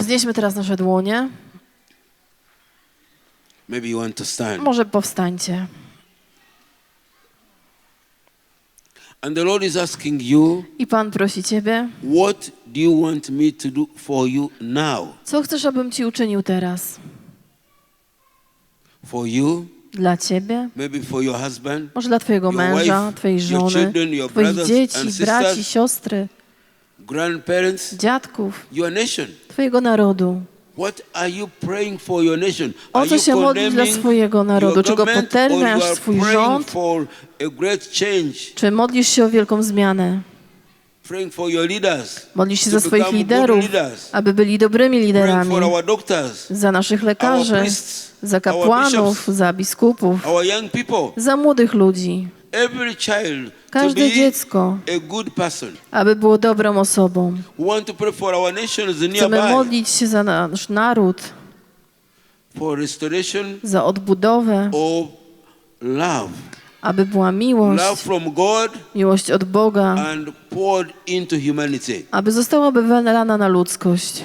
Wznieśmy teraz nasze dłonie. Maybe you want to stand. Może powstańcie. And the Lord is asking you, I Pan prosi Ciebie, what do you want me to do for you now? co chcesz, abym Ci uczynił teraz? For you, Dla Ciebie? maybe for your husband, Może dla Twojego Your męża, wife, Twojej your żony, children, your Twoich dzieci, and braci, sisters. siostry, grandparents, dziadków, your nation. Twojego narodu. What are you praying for your nation? O co się modlisz dla swojego narodu? Czy go potępiasz swój rząd? Czy modlisz się o wielką zmianę? praying for your leaders, Modlisz się za swoich liderów, aby byli dobrymi liderami. for our doctors, Za naszych our lekarzy, za kapłanów, bishops, za biskupów, our young people, za młodych ludzi. Every child to Każde dziecko, a good person. aby było dobrą osobą. We want to pray for our nations Chcemy modlić się za nasz naród, for restoration za odbudowę, of love, aby była love miłość, from God miłość od Boga, and poured into humanity. aby została wylana na ludzkość.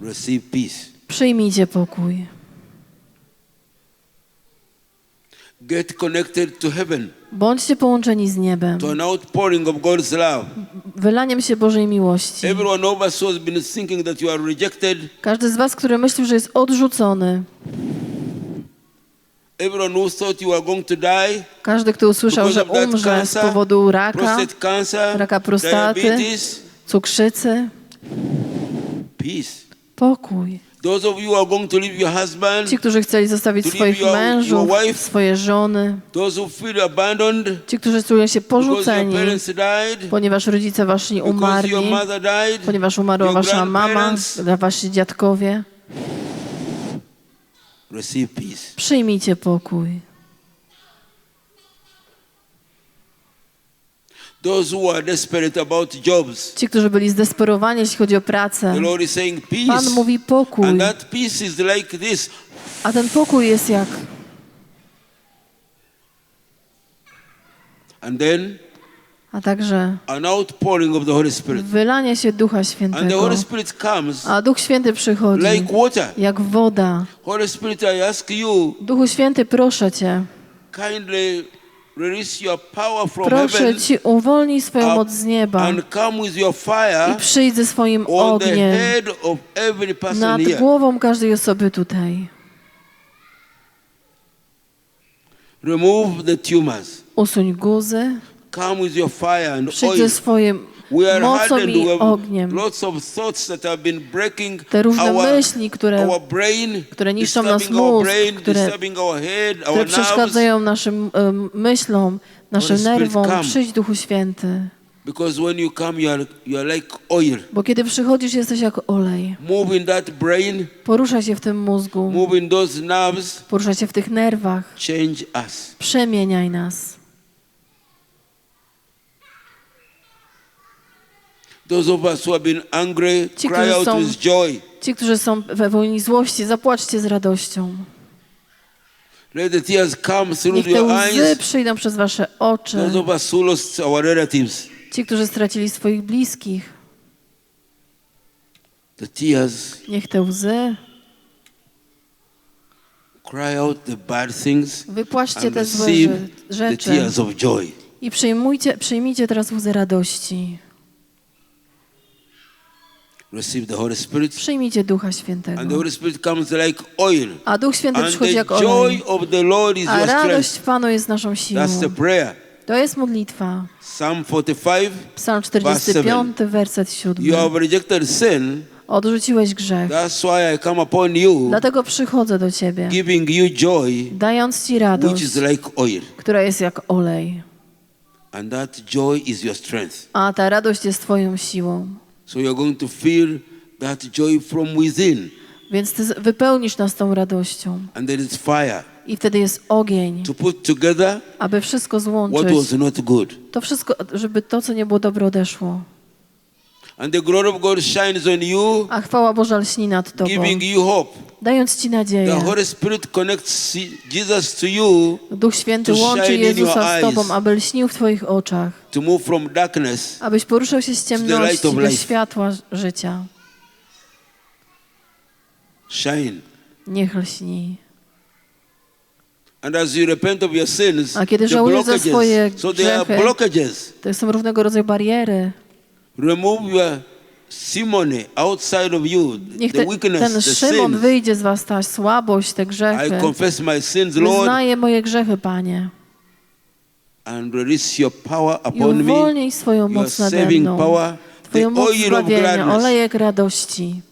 Receive peace. Przyjmijcie pokój. Get connected to heaven, Bądźcie połączeni z niebem, to an outpouring of God's love. wylaniem się Bożej miłości. Every one of us been thinking that you are rejected, Każdy z was, który myślił, że jest odrzucony, everyone who thought you are going to die każdy, kto usłyszał, że umrze z cancer, powodu raka, cancer, raka prostaty, diabetes, cukrzycy, peace. pokój. Ci, którzy chcieli zostawić swoich mężów, swoje żony, ci, którzy czują się porzuceni, ponieważ rodzice wasi umarli, ponieważ umarła wasza mama, wasi dziadkowie. Przyjmijcie pokój. Those who are desperate about jobs, Ci, którzy byli zdesperowani, jeśli chodzi o pracę, the Lord is saying Pan mówi pokój, And that peace is like this. a ten pokój jest jak And then a także an outpouring of the Holy Spirit. wylanie się Ducha And the Świętego. Holy Spirit comes A Duch Święty przychodzi like water. jak woda. Holy Spirit, I ask you, Duchu Święty, proszę Cię, kindly proszę Ci, uwolnij swoją moc z nieba i przyjdź ze swoim ogniem nad głową każdej osoby tutaj. Usuń guzy, przyjdź ze swoim mocą i ogniem. lots of thoughts that have been breaking Te różne myśli, które, które niszczą our mózg, które- które przeszkadzają naszym myślom, naszym nerwom, przyjdź Duchu Święty. Bo kiedy przychodzisz, jesteś jak olej. Move in that brain, Porusza się w tym mózgu, move in those nerves, porusza się w tych nerwach. Przemieniaj nas. Those of us who have been angry, Ci, cry którzy out są- with joy. Ci, którzy są we wojnie złości, zapłaczcie z radością. Let the tears come through Niech te your łzy eyes. przyjdą przez wasze oczy. Those of us who lost our relatives, Ci, którzy stracili swoich bliskich, the tears, niech te łzy, cry out the bad things and te złe receive the rzeczy tears of joy. i przyjmujcie, przyjmijcie teraz łzy radości. Receive the Holy Spirit. Przyjmijcie Ducha Świętego. And the Holy Spirit comes like oil. A Duch Święty przychodzi jak joy olej. of the Lord is A your radość Panu jest naszą siłą. That's the prayer. To jest modlitwa. Psalm 45. Psalm 45, werset 7. You have rejected sin. Odrzuciłeś grzech. That's why I come upon you, Dlatego przychodzę do Ciebie, giving you joy, dając Ci which radość, is like oil. która jest jak olej. And that joy is your strength. A ta radość jest Twoją siłą. So you're going to feel that joy from within. Więc Ty wypełnisz nas tą radością. And there is fire I wtedy jest ogień, to put together aby wszystko what złączyć. was not good. To wszystko, żeby to, co nie było dobre, odeszło. And the glory of God shines on you, a chwała Boża lśni nad Tobą, giving you hope. dając Ci The nadzieję. Holy Spirit connects Jesus to you Duch Święty to łączy shine in your Jezusa z eyes. Tobą, aby lśnił w Twoich oczach, to move from darkness abyś poruszał się z light ciemności of do life. światła życia. shine. Niech lśni. And as you repent of your sins, A kiedy the żałujesz za swoje blockages, so there are grzechy, blockages. To są różnego rodzaju bariery. Remove your simony outside of you, Niech the te, weakness, ten the Szymon wyjdzie z was, ta słabość, te grzechy. I confess my sins, Lord, Wyznaję moje grzechy, Panie. and release your power I upon me, uwolnij swoją moc nade mną. power, the Twoją moc zbawienia, olejek radości.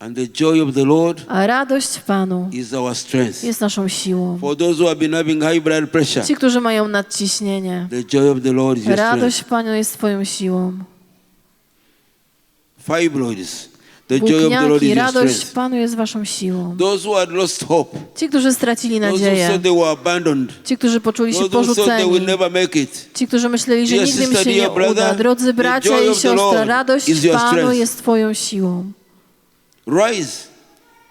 And the joy of the Lord A radość w Panu is our strength. jest naszą siłą. For those who have been having high blood pressure, Ci, którzy mają nadciśnienie. the joy of the Lord is your Radość strength. w Panu jest Twoją siłą. Fibroids, the joy of the Lord is your radość w strength. Panu jest Waszą siłą. Those who had lost hope, Ci, którzy stracili those who nadzieję. they were abandoned, Ci, którzy poczuli się those who thought they would porzuceni. never make it. Ci, którzy myśleli, że Dear nigdy sister, się nie dear brother, uda. Drodzy the bracia joy i of the siostry, Lord radość is w your Panu strength. jest Twoją siłą. Rise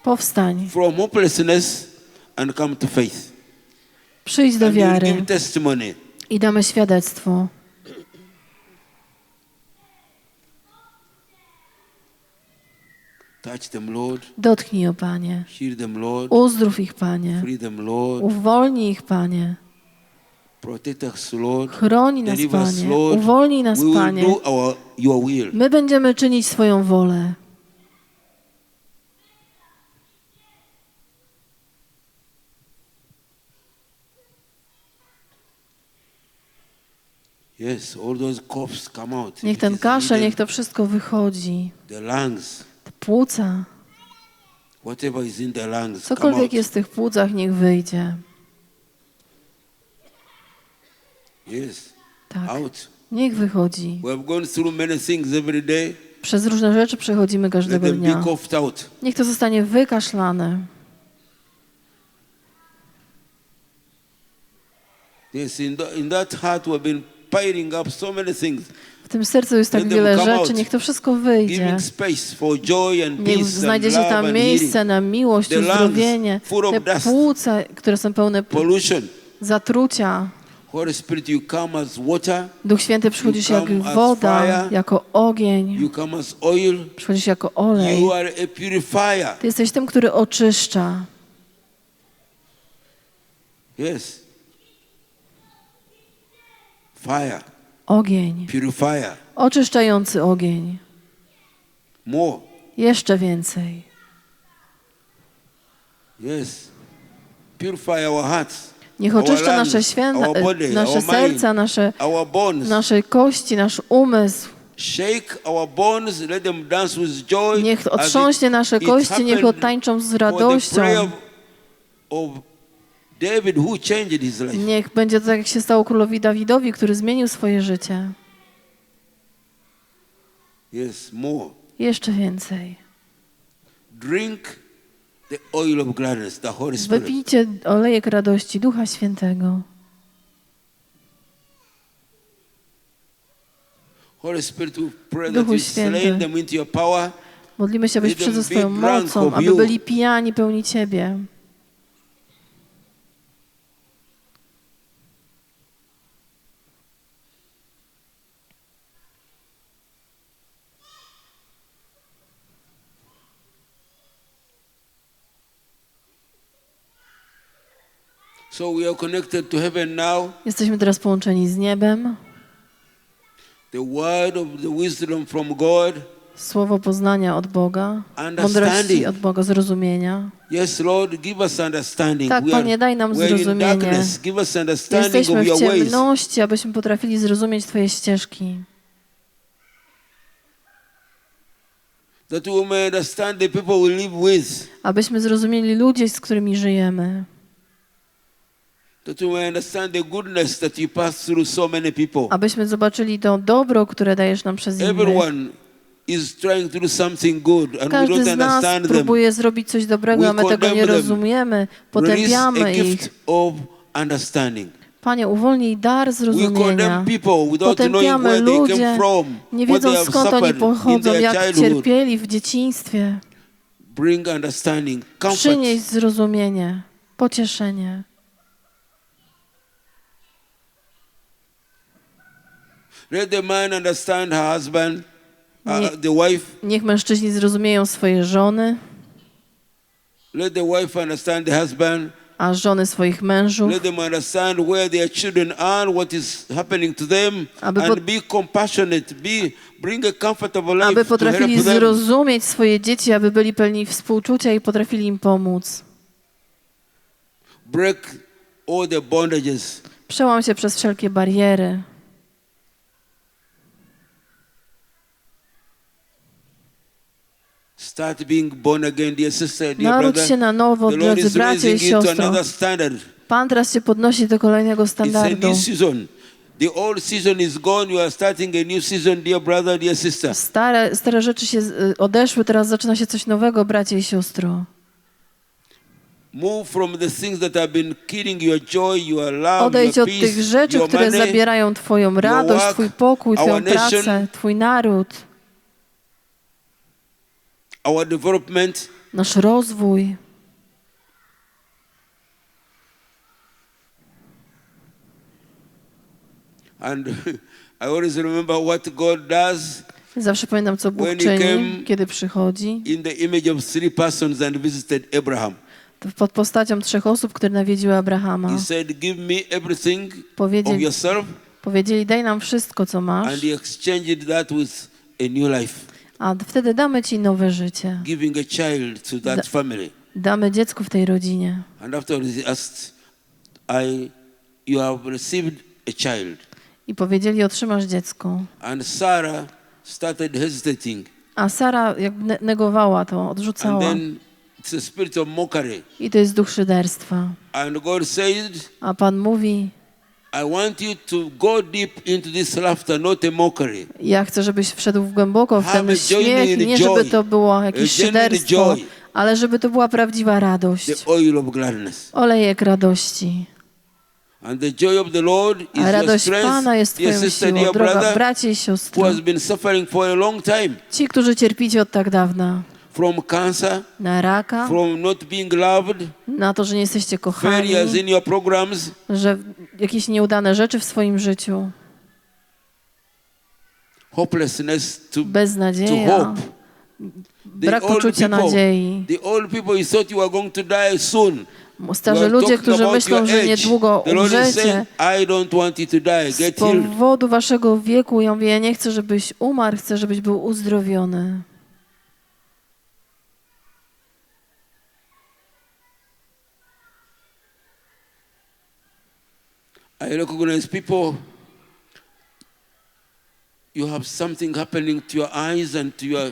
Powstań, from hopelessness and come to faith. przyjdź do And you will wiary give testimony. i damy świadectwo. Touch them, Lord. Dotknij, o Panie. Heal them, Lord. Uzdrów ich, Panie. Free them, Lord. Uwolnij ich, Panie. Protect us, Lord. Chroni nas, Deliver us, Panie. Lord. Uwolnij nas, We will Panie. do our, your will. My będziemy czynić swoją wolę. Yes, all those coughs come out. Niech ten kaszel, niech to wszystko wychodzi. The lungs, Te płuca, whatever is in the lungs, come cokolwiek out. jest w tych płucach, niech wyjdzie. Yes, Tak, out. niech wychodzi. We have gone through many things every day. Przez różne rzeczy przechodzimy każdego dnia. Niech to zostanie wykaszlane. Yes, in, the, in that heart we have been piling up so many things, W tym sercu jest tak wiele rzeczy, niech to wszystko wyjdzie. giving space for joy and Niech znajdzie się tam miejsce na miłość, uzdrowienie. Te płuca, które są pełne zatrucia. Holy Spirit, you come as water, Duch Święty przychodzisz jak woda, fire. jako ogień. you come as oil, Przychodzisz jako olej. you are a purifier. Ty jesteś tym, który oczyszcza. Yes. Fire, Ogień. purifier, Oczyszczający ogień. more. Jeszcze więcej. Yes. Purify our hearts, Niech oczyszcza nasze, święta, nasze serca, nasze, nasze kości, nasz umysł. Niech otrząśnie nasze kości, niech odtańczą z radością. David who changed his life. Niech będzie to tak, jak się stało królowi Dawidowi, który zmienił swoje życie. Yes, more. Jeszcze więcej. Drink the oil of gladness, the Holy Spirit. Wypijcie olejek radości Ducha Świętego. Holy Spirit, we pray that you Święty. slay them into your power. Modlimy się, abyś przyszedł swoją mocą, aby byli pijani pełni Ciebie. So we are connected to heaven now. Jesteśmy teraz połączeni z niebem. The word of the wisdom from God. Słowo poznania od Boga, mądrości od Boga, zrozumienia. Yes, Lord, give us understanding. Tak, Panie, daj nam zrozumienie. Give us Jesteśmy w ciemności, abyśmy potrafili zrozumieć Twoje ścieżki. That we may understand the people we live with. Abyśmy zrozumieli ludzi, z którymi żyjemy. Abyśmy zobaczyli to dobro, które dajesz nam przez innych. Każdy z nas próbuje zrobić coś dobrego, a my tego nie rozumiemy. Potępiamy ich. Panie, uwolnij dar zrozumienia. Potępiamy from, nie have skąd oni pochodzą, jak cierpieli w dzieciństwie. Przynieś zrozumienie, pocieszenie. Let the man understand her husband, uh, Nie- the wife. Niech mężczyźni zrozumieją swoje żony, Let the wife understand the husband. a żony swoich mężów. Let them understand where their children are, what is happening to them, Aby and be compassionate. Be bring a comfortable life Aby to potrafili help them. zrozumieć swoje dzieci, aby byli pełni współczucia i potrafili im pomóc. Break all the bondages. Przełam się przez wszelkie bariery. Start being born again, dear sister, dear Narodź brother. się na nowo, drodzy bracia i siostro. Pan teraz cię podnosi do kolejnego standardu. new season. The old season is gone. You are starting a new season, dear brother, dear sister. Stare, stare rzeczy się y, odeszły, teraz zaczyna się coś nowego, bracie i siostro. Odejdź od tych rzeczy, które zabierają Twoją radość, Twój pokój, Twoją pracę, Twój naród, our development. nasz rozwój. And I always remember what God does Zawsze pamiętam, co Bóg czyni, kiedy przychodzi. in the image of three persons and visited Abraham. Pod postacią trzech osób, które nawiedziły Abrahama. He said, Give me everything of Powiedzieli, yourself, powiedzieli, daj nam wszystko, co masz, and he exchanged that with a new life, a wtedy damy Ci nowe życie. giving a child to that family. Damy dziecku w tej rodzinie. And he asked, I, you have received a child. I powiedzieli, otrzymasz dziecko. And Sarah started hesitating. A Sara jakby ne- negowała to, And odrzucała. then it's a spirit of mockery. I to jest duch szyderstwa. And God said, A Pan mówi, ja chcę, żebyś wszedł głęboko w ten śmiech. Nie żeby to było jakieś szyderstwo, ale żeby to była prawdziwa radość. Olejek radości. And the joy of the Lord is A your radość strength. Pana jest Twoją sister, siłą. Droga bracie i time Ci, którzy cierpicie od tak dawna. From cancer, Na raka, from not being loved, na to, że nie jesteście kochani, failures in your programs, że jakieś nieudane rzeczy w swoim życiu, hopelessness to, to beznadzieja, hope. The brak poczucia nadziei. The old people, you thought you were going to die soon. Starzy ludzie, którzy myślą, że niedługo umrzecie, to z powodu waszego wieku, ja mówię, ja nie chcę, żebyś umarł, chcę, żebyś był uzdrowiony. I recognize people. You have something happening to your eyes and to your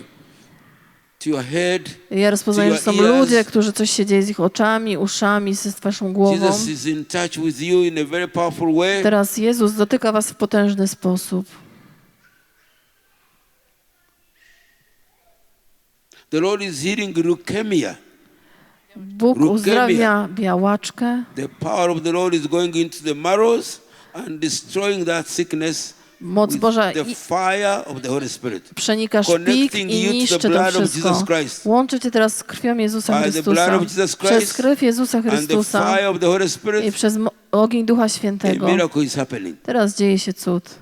to your head. Ja rozpoznaję, że są ludzie, którzy coś się dzieje z ich oczami, uszami, z waszą głową. Jesus is in touch with you in a very powerful way. Teraz Jezus dotyka was w potężny sposób. The Lord is healing leukemia. Bóg uzdrawia białaczkę. The power of the Lord is going into the marrows and destroying that sickness Moc with Boża the fire of the Holy Spirit. przenika szpik i niszczy to wszystko. Łączy cię teraz z krwią Jezusa Chrystusa. Przez krew Jezusa Chrystusa i przez ogień Ducha Świętego. Teraz dzieje się cud.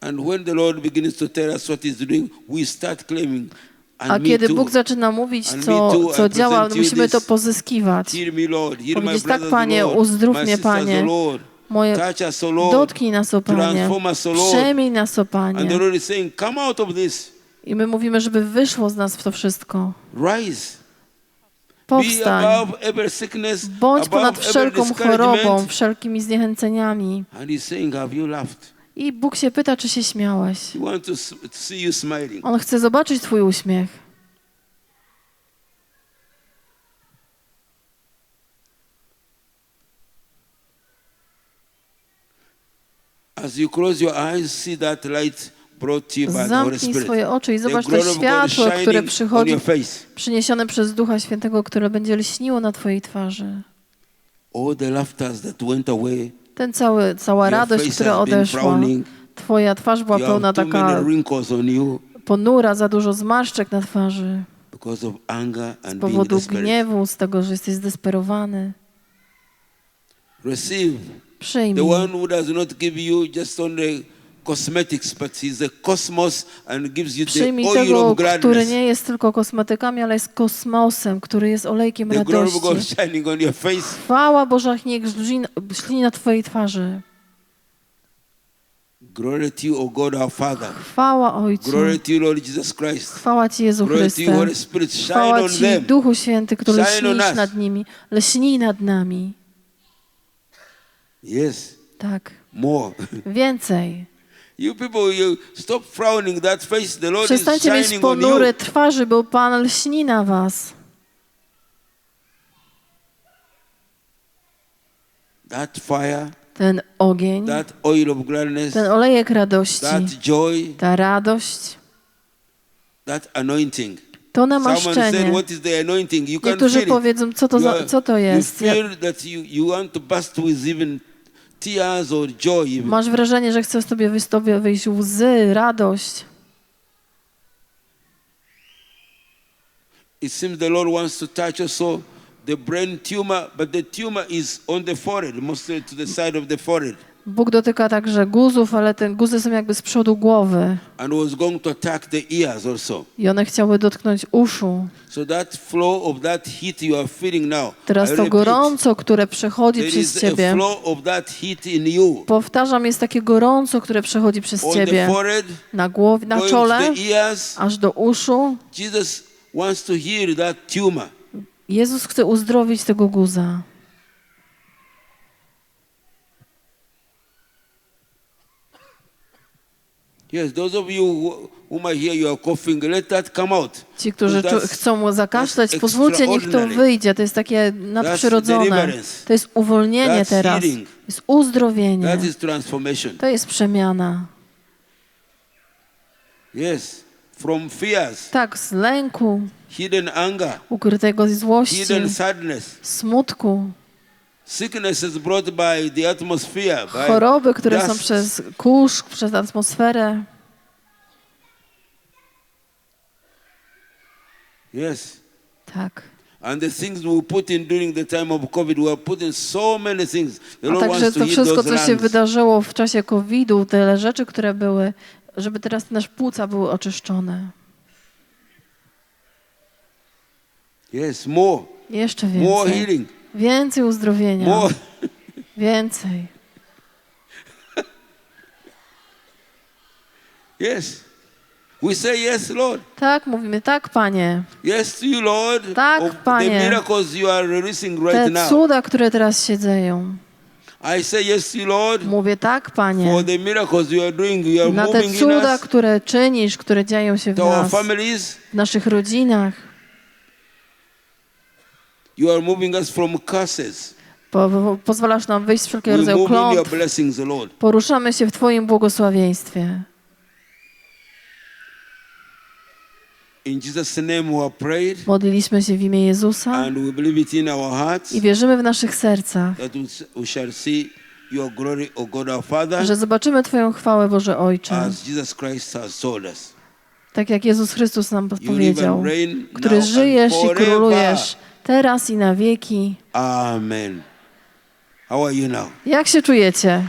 And when the Lord begins to tell us what He's doing, we start claiming. A kiedy. Bóg zaczyna mówić, co, co działa, you musimy to pozyskiwać. Powiedzieć, tak, Panie, uzdrów mnie, Panie. Moje dotknij nas, o Panie. Przejmij nas, o Panie. I my mówimy, żeby wyszło z nas w to wszystko. Powstań. Bądź ponad wszelką chorobą, wszelkimi zniechęceniami. I Bóg się pyta, czy się śmiałeś. On chce zobaczyć Twój uśmiech. As you close your eyes, see that light Zamknij swoje oczy i zobacz to światło, które przychodzi, przyniesione przez Ducha Świętego, które będzie lśniło na Twojej twarzy. All the laughters that went away. Ten cały, cała radość, która odeszła, twoja twarz była pełna taka on ponura, za dużo zmarszczek na twarzy. Z powodu gniewu, z tego, że jesteś zdesperowany. Receive the Przyjmij. one who does not give you just only cosmetics, but he's the cosmos and gives you the Przyjmij oil tego, of który gladness. nie jest tylko kosmetykami, ale jest kosmosem, który jest olejkiem The glory of God radości. shining on your face. Chwała Boża niech szli na Twojej twarzy. Glory to you, O God our Father. Chwała Ojcu. Glory to you, Lord Jesus Christ. Chwała Ci Jezu Glory to you, Chryste. Holy Spirit. Shine Chwała on Ci them. Duchu Święty, który Shine on śnisz us. nad nimi. Leśnij nad nami. Yes, Tak. more. Więcej. You people, you stop frowning that face. The Lord is Przestańcie mieć shining on you. ponury twarzy, bo Pan lśni na Was. That fire, Ten ogień, that oil of gladness, ten olejek radości, that joy, ta radość, that anointing. to namaszczenie. what is the anointing? You can Niektórzy powiedzą, co to, You, za, co to jest. Ja- Masz wrażenie, że chcesz sobie wyjść, tobie wyjść łzy, radość. It seems the Lord wants to touch also the brain tumor, but the tumor is on the forehead, mostly to the side of the forehead, Bóg dotyka także guzów, ale te guzy są jakby z przodu głowy and was going to attack the ears also. i one chciały dotknąć uszu. So that flow of that heat you are feeling now. Teraz to gorąco, które przechodzi there przez is a ciebie. flow of that heat in you. Powtarzam, jest takie gorąco, które przechodzi przez On the ciebie. forehead, Na głowie, na czole, the ears. aż do uszu. Jesus wants to heal that tumor. Jezus chce uzdrowić tego guza. Yes, those of you who, whom I hear you are coughing, let that come out. Ci, którzy chcą that's pozwólcie, niech to wyjdzie. To jest takie nadprzyrodzone. To jest uwolnienie That's teraz. healing. To jest uzdrowienie. That is transformation. To jest przemiana. Yes, from fears, Tak, z lęku, hidden anger, ukrytego złości, hidden sadness, smutku, choroby, które są przez kurz, przez atmosferę. Yes. Tak. And the things we put in during the time of COVID, we are putting so many things. The Lord także to wszystko, co się wydarzyło w czasie COVID-u, tyle rzeczy, które były, żeby teraz nasze płuca były oczyszczone. Yes, more, Jeszcze more więcej. healing, Więcej uzdrowienia. more. Więcej. Yes. We say yes, Lord. Tak, mówimy, tak, Panie. Yes to you, Lord. Tak, of Panie. The miracles you are releasing right Te now. cuda, które teraz się dzieją. I say yes to you, Lord. Mówię, tak, Panie. For the miracles you are doing, you are Na te moving in cuda, us, które czynisz, które dzieją się w to our nas, families. w naszych rodzinach. You are moving us from curses. Po, po, pozwalasz nam wyjść z wszelkiego rodzaju klątw. Poruszamy się w Twoim błogosławieństwie. In Jesus' name we have prayed, Modliliśmy się w imię Jezusa and we believe it in our hearts i wierzymy w naszych sercach, that we shall see your glory, O God our Father, że zobaczymy Twoją chwałę, Boże Ojcze. as Jesus Christ has told us. Tak jak Jezus Chrystus nam powiedział, który żyjesz i królujesz teraz i na wieki. Amen. How are you now? Jak się czujecie?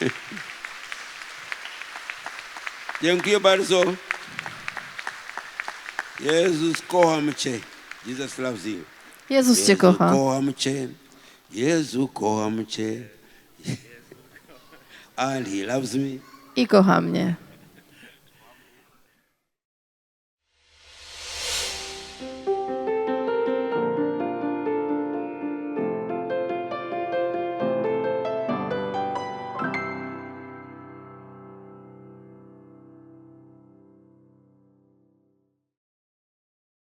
Dziękuję bardzo. Jezus, kocham Cię. Jesus loves you. Jezus Cię Jezu, kocha. kocham Cię. Jezu, kocham Cię. And He loves me. I kocha mnie.